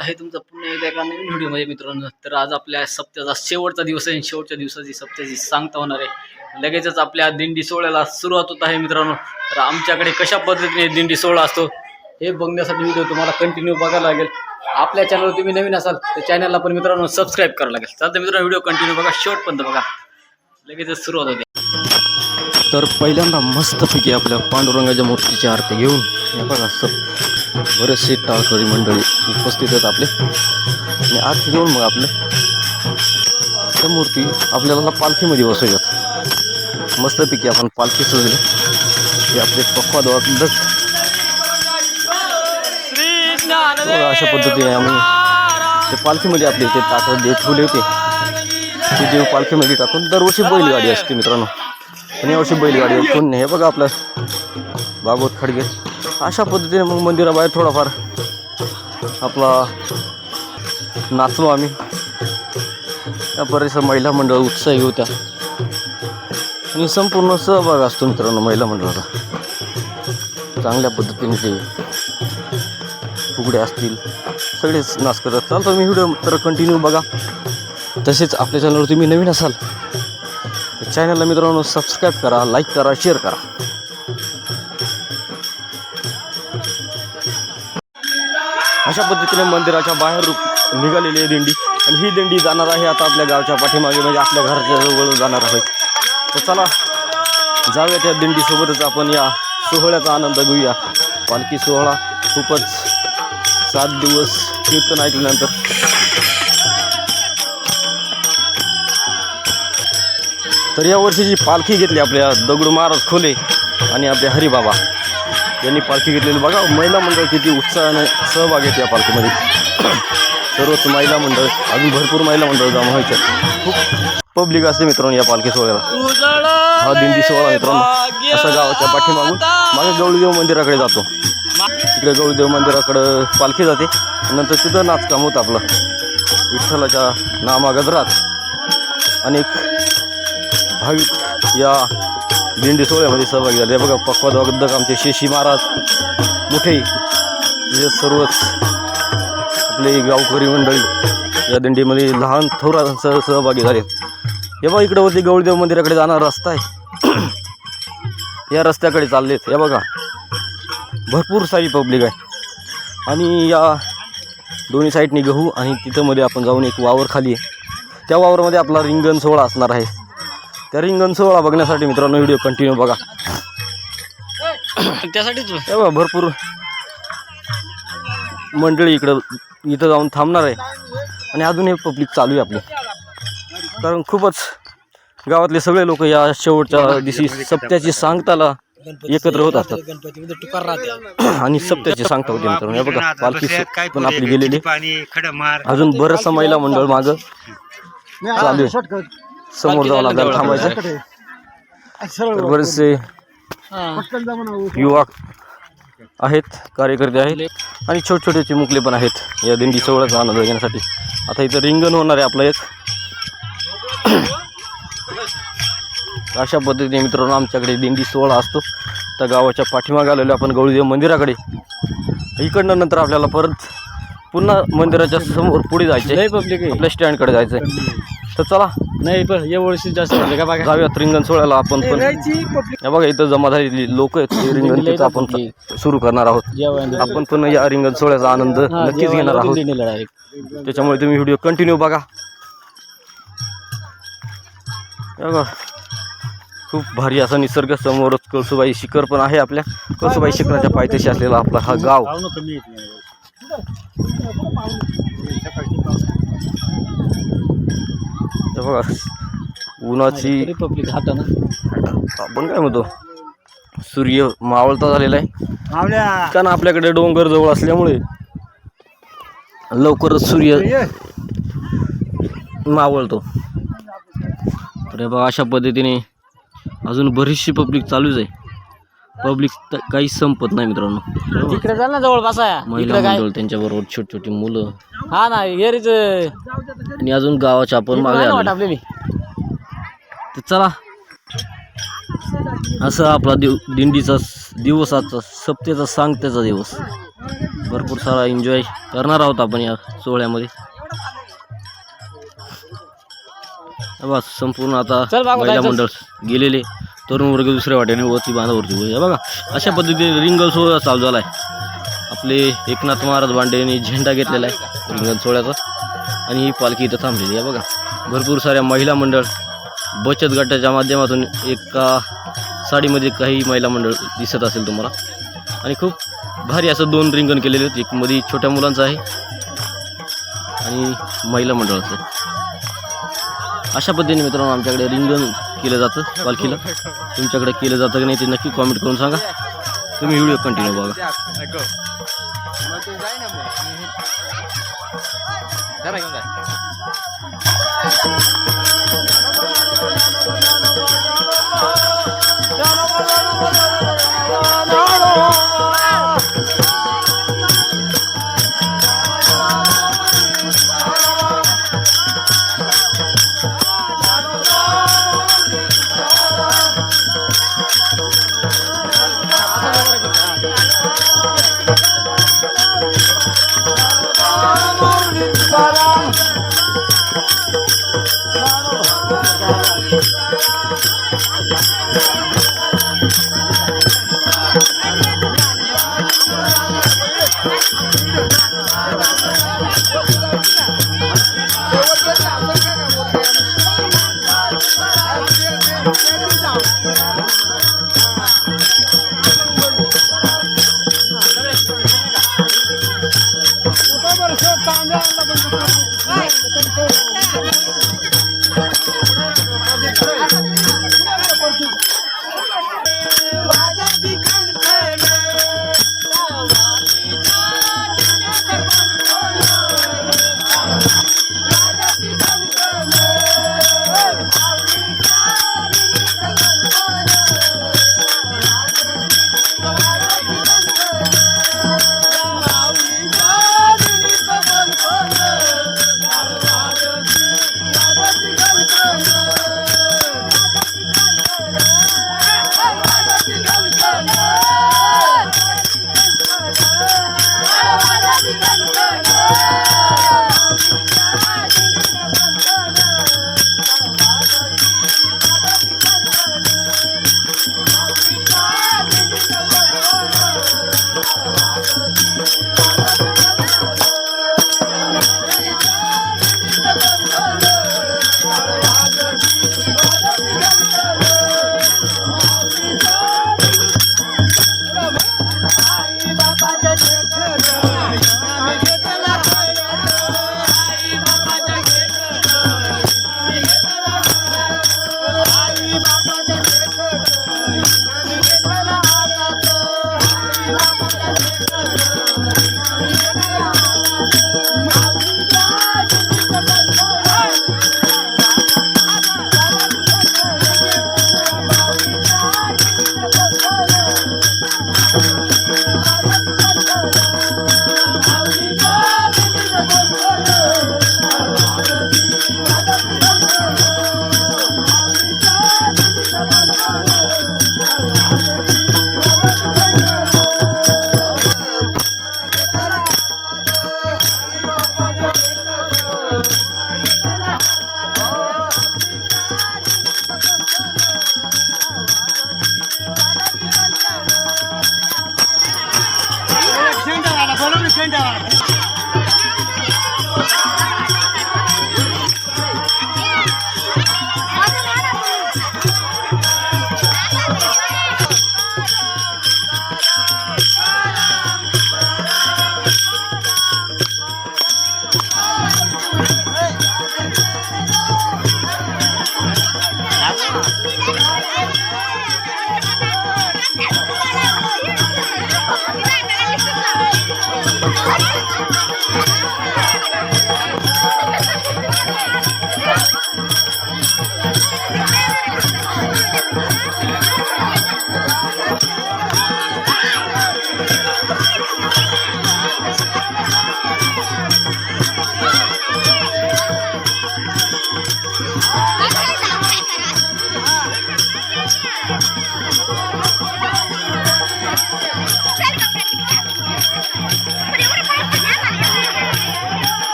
आहे तुमचं. पुन्हा एकदा एका नवीन व्हिडिओमध्ये मित्रांनो तर आज आपल्या सप्त्याचा शेवटचा दिवस आहे शेवटच्या दिवसाची सप्त्याची सांगता होणार आहे. लगेचच आपल्या दिंडी सोहळ्याला सुरुवात होत आहे मित्रांनो. तर आमच्याकडे कशा पद्धतीने दिंडी सोहळा असतो हे बघण्यासाठी व्हिडिओ तुम्हाला कंटिन्यू बघायला लागेल. आपल्या चॅनलवर तुम्ही नवीन असाल तर चॅनलला पण मित्रांनो सबस्क्राईब करावं लागेल. चालतं मित्रांनो व्हिडिओ कंटिन्यू बघा शेवटपर्यंत बघा. लगेचच सुरुवात होते. तर पहिल्यांदा मस्तपैकी आपल्या पांडुरंगाच्या मूर्तीची आरती घेऊन हे बघा सब बरेचसे टाळकरी मंडळी उपस्थित आहेत आपले. आणि आरती घेऊन मग आपलं त्या मूर्ती आपल्याला पालखीमध्ये बसवूयात. मस्तपैकी आपण पालखी सजली हे आपले पक्वाद्वार बघा अशा पद्धतीने आम्ही ते पालखीमध्ये आपले ते टाकत देव ठेवले होते. ते देव पालखीमध्ये टाकून दरवर्षी बैलगाडी असते मित्रांनो. आणि यावर्षी बैलगाडी कोण नाही हे बघा आपलं भागवत खडगे. अशा पद्धतीने मग मंदिराबाहेर थोडाफार आपला नाचलो आम्ही. त्या बरेचसं महिला मंडळ उत्साही होत्या. आणि संपूर्ण सहभाग असतो मित्रांनो महिला मंडळाचा. चांगल्या पद्धतीने ते फुगडे असतील सगळेच नाच करतात. चालतो मी व्हिडिओ तर कंटिन्यू बघा. तसेच आपल्या चॅनलवर तुम्ही नवीन असाल चॅनलला मित्रांनो सबस्क्राईब करा लाईक करा शेअर करा. अशा पद्धतीने मंदिराच्या बाहेर निघालेली आहे दिंडी. आणि ही दिंडी जाणार आहे आता आपल्या गावच्या पाठीमागे म्हणजे आपल्या घराच्या जवळ जाणार आहे. तर चला जाऊया त्या दिंडीसोबतच आपण या सोहळ्याचा आनंद घेऊया. पालखी सोहळा खूपच सात दिवस कीर्तन ऐकल्यानंतर. तर या वर्षीची पालखी घेतली आपल्या दगडू महाराज खोले आणि आपले हरिबाबा यांनी पालखी घेतलेली. बघा महिला मंडळ किती उत्साहाने सहभाग घेते या पालखीमध्ये. सर्वच महिला मंडळ अजून भरपूर महिला मंडळ जमा व्हायचे. खूप पब्लिक असते मित्रांनो या पालखी सोहळ्याला. हा दिंडी सोहळा मित्रांनो. असा गावाच्या पाठीमागून मागे गवळीदेव मंदिराकडे जातो. तिकडे गवळीदेव मंदिराकडं पालखी जाते. नंतर तिथं नाचकाम होतं आपलं. विठ्ठलाच्या नामागदरात अनेक भाविक या दिंडी सोहळ्यामध्ये सहभागी झाले. बघा पक्वादवागद्धक आमचे शेशी महाराज मोठे. हे सर्वच आपले गावकरी मंडळी या दिंडीमध्ये लहान थोरांसह सहभागी झाले. हे बघा इकडं वरती गवळदेव मंदिराकडे जाणारा रस्ता आहे. या रस्त्याकडे चाललेत. हे बघा भरपूर सारी पब्लिक आहे. आणि या दोन्ही साईडनी गहू आणि तिथं मध्ये आपण जाऊन एक वावर खाली आहे. त्या वावरमध्ये आपला रिंगण सोहळा असणार आहे. त्या रिंगण सोहळा बघण्यासाठी मित्रांनो व्हिडिओ कंटिन्यू बघा. त्यासाठीच भरपूर मंडळी इकडं इथं जाऊन थांबणार आहे. आणि अजून हे पब्लिक चालू आहे आपली. कारण खूपच गावातले सगळे लोक या शेवटच्या दिवशी सप्त्याची सांगताला एकत्र होत असतात. आणि सप्त्याची सांगता होती मित्रांनो. हे बघा पालखी पण आपली गेलेली. अजून बरंचसं महिला मंडळ मागं चालू आहे. समोर जाऊन आपल्याला थांबायचं. तर बरेचसे युवा आहेत कार्यकर्ते आहेत आणि छोटे छोटे चिमुकले पण आहेत. या दिंडी सोहळ्याचा आनंद घेण्यासाठी. आता इथं रिंगण होणार आहे आपलं एक. अशा पद्धतीने मित्रांनो आमच्याकडे दिंडी सोहळा असतो. त्या गावाच्या पाठीमागे आलेलो आपण गौरीदेव मंदिराकडे. इकडनं नंतर आपल्याला परत पुन्हा मंदिराच्या समोर पुढे जायचे आहे. आपल्या स्टँडकडे जायचं आहे तर चला. नाही पण या वर्षी जास्त झाले का बघा. जाऊयात रिंगण सोहळ्याला आपण पण. हे बघा इथं जमा झालेली लोक आहेत ते रिंगण तिथं आपण सुरू करणार आहोत. आपण पण या रिंगण सोहळ्याचा आनंद नक्कीच घेणार आहोत. त्याच्यामुळे तुम्ही व्हिडिओ कंटिन्यू बघा. बघा. खूप भारी असा निसर्ग समोरच कळसुबाई शिखर पण आहे आपल्या. कळसुबाई शिखराच्या पायथ्याशी असलेला आपला हा गाव. बघा उन्हाची पब्लिक हाताना. आपण काय म्हणतो? सूर्य मावळता झालेला आहे. कारण आपल्याकडे डोंगर जवळ असल्यामुळे लवकरच सूर्य मावळतो. तर बघा अशा पद्धतीने अजून बरीचशी पब्लिक चालूच आहे. पब्लिक काहीच संपत नाही मित्रांनो. इकडे जा ना जवळ बसाया महिला इकडे काय? मंडळ त्यांच्याबरोबर छोटी छोटी मुलं. हा ना हेरीच आणि अजून गावाच्या आपण मागे. आपलेली तर चला. असा आपला दिव दिंडीचा स- दिवस आजचा सप्त्याचा सांगत्याचा दिवस. भरपूर सारा एन्जॉय करणार आहोत आपण या सोहळ्यामध्ये. बस संपूर्ण आता चल बाबा, महिला जायचं. मंडळ गेलेले. तरुण वर्ग दुसऱ्या वाट्याने वरती बांधावरती हे बघा अशा पद्धतीने रिंगण सोहळा चालू झाला आहे आपले एकनाथ महाराज बांडे यांनी झेंडा घेतलेला आहे रिंगण सोहळ्याचा. आणि ही पालखी इथं थांबलेली आहे बघा. भरपूर साऱ्या महिला मंडळ बचत गटाच्या माध्यमातून एका साडीमध्ये काही महिला मंडळ दिसत असेल तुम्हाला. आणि खूप भारी असं दोन रिंगण केलेले आहेत. एक मध्ये छोट्या मुलांचं आहे आणि महिला मंडळाचं अशा पद्धतीने मित्रांनो आमच्याकडे रिंगण केलं जातं पालखीला. तुमच्याकडे केलं जातं की नाही ते नक्की कॉमेंट करून सांगा. तुम्ही व्हिडिओ कंटिन्यू बघा. Thank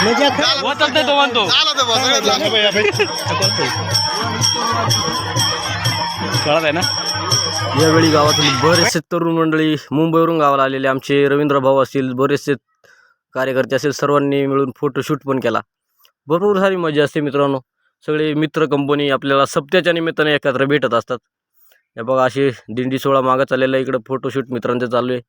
होतच नाही तो म्हणतो कळत आहे ना? यावेळी गावातील बरेचसे तरुण मंडळी मुंबईवरून गावाला आलेले आमचे रवींद्र भाऊ असतील बरेचसे कार्यकर्ते असेल सर्वांनी मिळून फोटोशूट पण केला. भरपूर सारी मजा असते मित्रांनो. सगळे मित्र कंपनी आपल्याला सप्त्याच्या निमित्ताने एकत्र भेटत असतात. हे बघा अशी दिंडी सोहळा मागं चाललेला आहे. इकडं फोटोशूट मित्रांचं चालू आहे.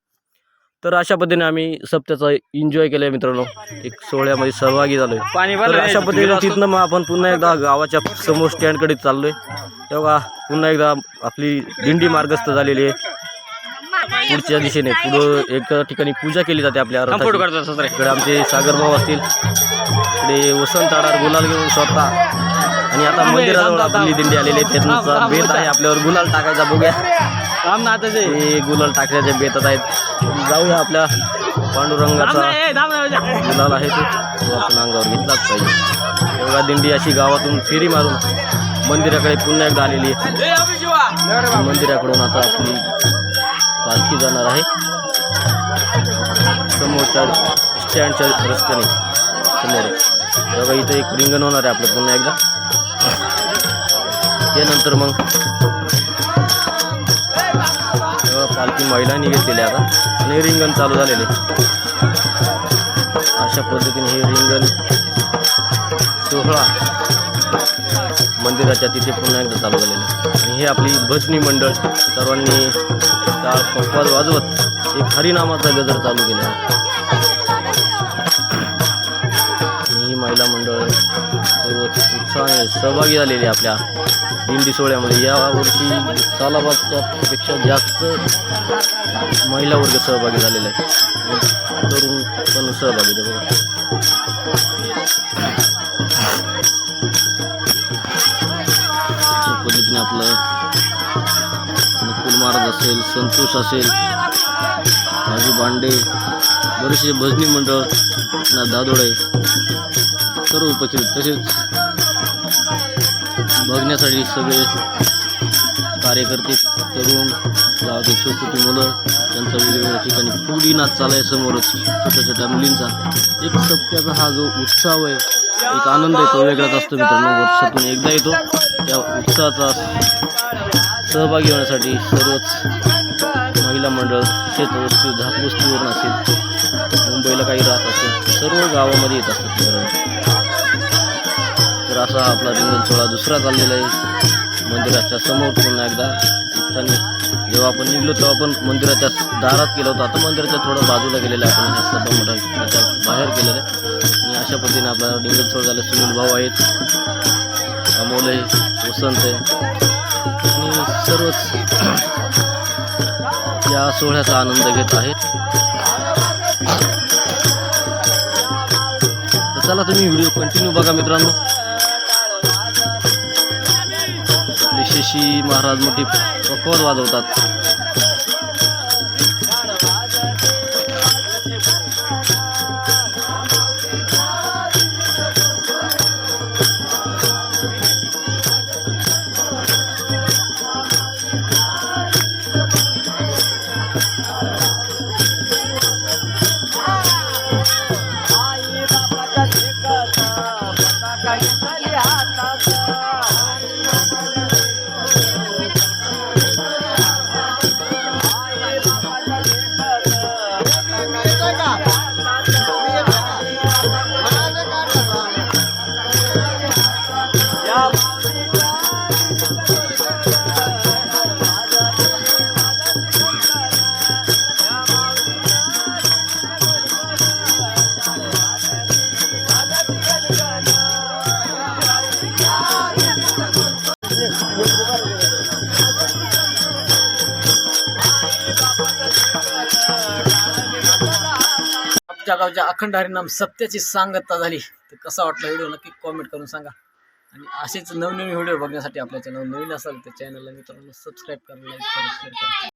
तर अशा पद्धतीने आम्ही सप्त्याचा एन्जॉय केला आहे मित्रांनो. एक सोहळ्यामध्ये सहभागी झालो आहे पाणी तर अशा पद्धतीने तिथनं मग आपण पुन्हा एकदा गावाच्या समोर स्टँडकडे चाललोय. तेव्हा पुन्हा एकदा आपली दिंडी मार्गस्थ झालेली आहे. पुढच्या दिशेने पुढं एका ठिकाणी पूजा केली जाते आपल्या रथाची. इकडे आमचे सागर भाऊ असतील. इकडे वसंत आडार गुलाल घेऊन स्वतः. आणि आता मंदिराजवळ आपली दिंडी आलेली आहे. त्यांचा बेत आहे आपल्यावर गुलाल टाकायचा बघूया. राम ना आता ते गुलाल टाकण्याचे बेतात आहेत. जाऊया आपल्या पांडुरंगाचा गुलाल आहे तो. आपण अंगावर घेतलाच पाहिजे. तेव्हा दिंडी अशी गावातून फेरी मारून मंदिराकडे पुन्हा एकदा आलेली आहे. मंदिराकडून आता आपली पालखी जाणार आहे. समोरच्या स्टँडच्या रस्त्याने. समोर. तेव्हा इथं एक रिंगण होणार आहे आपलं पुन्हा एकदा. त्यानंतर मग पालखी महिलांनी घेतलेली आता. आणि रिंगण चालू झालेले. अशा पद्धतीने हे रिंगण सोहळा मंदिराच्या तिथे पुन्हा एकदा चालू झालेलं आहे. आणि हे आपली भजनी मंडळ सर्वांनी काळ पप्पाद वाजवत एक हरिनामाचा गजर चालू केला आहे. आणि ही महिला मंडळ सर्व उत्साहाने सहभागी झालेली आहे आपल्या दिंडी सोहळ्यामध्ये यावर्षी पेक्षा जास्त महिला वर्ग सहभागी झालेला आहे तरुण पण सहभागी आहे बघा. पद्धतीने आपलं नकुल महाराज असेल संतोष असेल राजू बांडे बरेचसे भजनी मंडळ ना दादोडे सर्व उपस्थित तसेच बघण्यासाठी सगळे कार्यकर्ते तरुण गावातील छोटी मुलं त्यांचा वेगवेगळ्या ठिकाणी फुगडी नाच चालाय समोरच छोट्या छोट्या मुलींचा. एक सप्त्याचा हा जो उत्सव आहे एक आनंद आहे तो वेगळाच असतो मित्रांनो. वर्षातून एकदा येतो. त्या उत्साहाचा सहभागी होण्यासाठी सर्वच महिला मंडळ शेतवस्तू झाकवस्तूवरून असेल. मुंबईला काही राहत असेल सर्व गावामध्ये येत असतात मित्रांनो. असा आपला रिंगण सोहळा दुसरा चाललेला आहे. मंदिराच्या समोर पुन्हा एकदा ठिकाणी जेव्हा आपण निघलो तेव्हा आपण मंदिराच्या दारात केलं होतं. आता मंदिराच्या थोडं बाजूला गेलेलं आहे. आपण ह्या सभा मंडळाच्या बाहेर गेलेलं आहे. आणि अशा पद्धतीने आपला रिंगण सोहळा झाला. सुनील भाऊ आहेत. अमोल आहे. वसंत आहे. आणि सर्वच या सोहळ्याचा आनंद घेत आहेत. तर चला तुम्ही व्हिडिओ कंटिन्यू बघा मित्रांनो. शिशी महाराज मोठी पकवाद वाजवतात. आमच्या अखंड हरिनाम सत्याची सांगता झाली. तर कसा वाटला व्हिडिओ? नक्की कॉमेंट करून सांगा. आणि असेच नवनवीन व्हिडिओ बघण्यासाठी आपल्या चॅनल नवीन असाल तर चॅनलला मित्रांनो सबस्क्राईब करा लाईक करा शेअर करा.